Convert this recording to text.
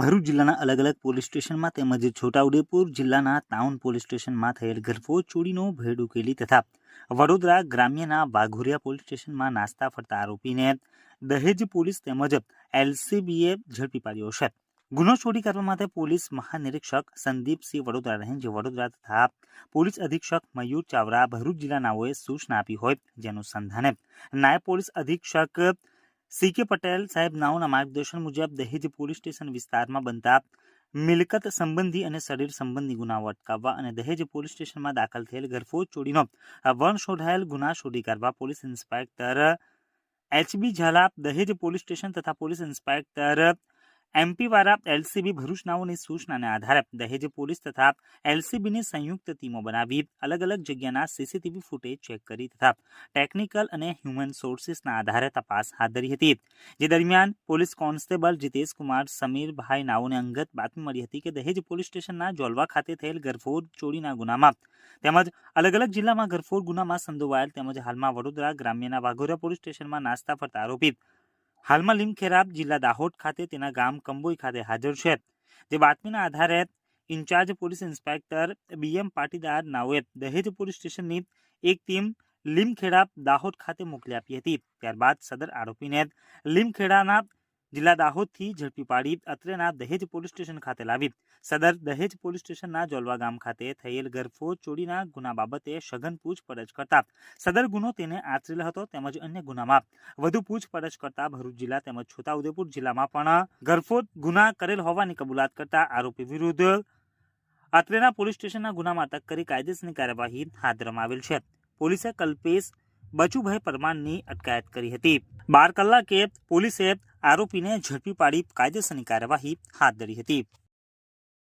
ભરૂચ જિલ્લાના અલગ અલગ પોલીસ સ્ટેશનમાં તેમજ છોટાઉદેપુર જિલ્લાના ટાઉન પોલીસ સ્ટેશનમાં થયેલ ગરફોડ ચોરીનો ભેડ ઉકેલી તથા વડોદરા ગ્રામ્યના વાઘોરિયા પોલીસ સ્ટેશનમાં નાસ્તા ફરતા આરોપીને દહેજ પોલીસ તેમજ એલસીબીએ ઝડપી પાડ્યો છે. ગુનો ચોરી કરવા માટે પોલીસ મહાનિરીક્ષક સંદીપસિંહ વડોદરા રેન્જ વડોદરા તથા પોલીસ અધિક્ષક મયુર ચાવડા ભરૂચ જિલ્લાનાઓએ સૂચના આપી હોય જેનું સંધાને નાયબ પોલીસ અધિક્ષક સી કે પટેલ સાહેબ, નાઓના માર્ગદર્શન મુજબ દહેજ પોલીસ સ્ટેશન વિસ્તારમાં બનતા મિલકત સંબંધી અને શરીર સંબંધી ગુનાઓ અટકાવવા અને દહેજ પોલીસ સ્ટેશનમાં દાખલ થયેલ ગરફોડ ચોરીનો વણ શોધાયેલ ગુના શોધી કાઢવા police inspector HB Jhala Dahej police station તથા police inspector MP Vala LCB Bharuch નાઓની સૂચનાને આધારે દહેજ પોલીસ તથા એલસીબીની સંયુક્ત ટીમો બનાવી અલગ અલગ જગ્યાના સીસીટીવી ફૂટેજ ચેક કરી તથા ટેકનિકલ અને હ્યુમન સોર્સિસના આધારે તપાસ હાથ ધરી હતી. જે દરમિયાન પોલીસ કોન્સ્ટેબલ જીતેશ કુમાર સમીરભાઈ નાઓને અંગત બાતમી મળી હતી કે દહેજ પોલીસ સ્ટેશનના જોલવા ખાતે થયેલ ગરફોડ ચોરીના ગુનામાં તેમજ અલગ અલગ જિલ્લામાં ગરફોડ ગુનામાં સંડોવાયેલ તેમજ હાલમાં વડોદરા ગ્રામ્યના વાઘોરા પોલીસ સ્ટેશનમાં નાસ્તા ફરતા આરોપી હાલમાં લીમખેરાબ જિલ્લા દાહોદ ખાતે તેના ગામ કંબોઈ ખાતે હાજર છે. જે બાતમીના આધારે incharge police inspector BM Patidar નાઓએ Dahej police સ્ટેશનની એક ટીમ લીમખેડા દાહોદ ખાતે મોકલી આપી હતી. ત્યારબાદ સદર આરોપીને લીમખેડાના જિલ્લા દાહોદથી ઝડપી પાડી અત્રેના દહેજ પોલીસ સ્ટેશન ખાતે લાવી. સદર દહેજ પોલીસ સ્ટેશનના જોલવા ગામ ખાતે થયેલ ગરફો ચોરીના ગુના બાબતે સઘન પૂછપરછ કરતા. સદર ગુનો તેને આચરેલ હતો તેમજ અન્ય ગુનામાં. વધુ પૂછપરછ કરતા ભરૂચ જિલ્લા તેમજ છોટાઉદેપુર જિલ્લામાં પણ ગરફો ગુના કરેલ હોવાની કબૂલાત કરતા આરોપી વિરુદ્ધ અત્રેના પોલીસ સ્ટેશનના ગુનામાં અટક કરી કાયદેસરની કાર્યવાહી હાથ ધરવામાં આવેલ છે. પોલીસે કલ્પેશ બચુભાઈ પરમારની અટકાયત કરી હતી. બાર કલાકે પોલીસે આરોપીને ઝડપી પાડી કાયદેસરની કાર્યવાહી હાથ ધરી હતી.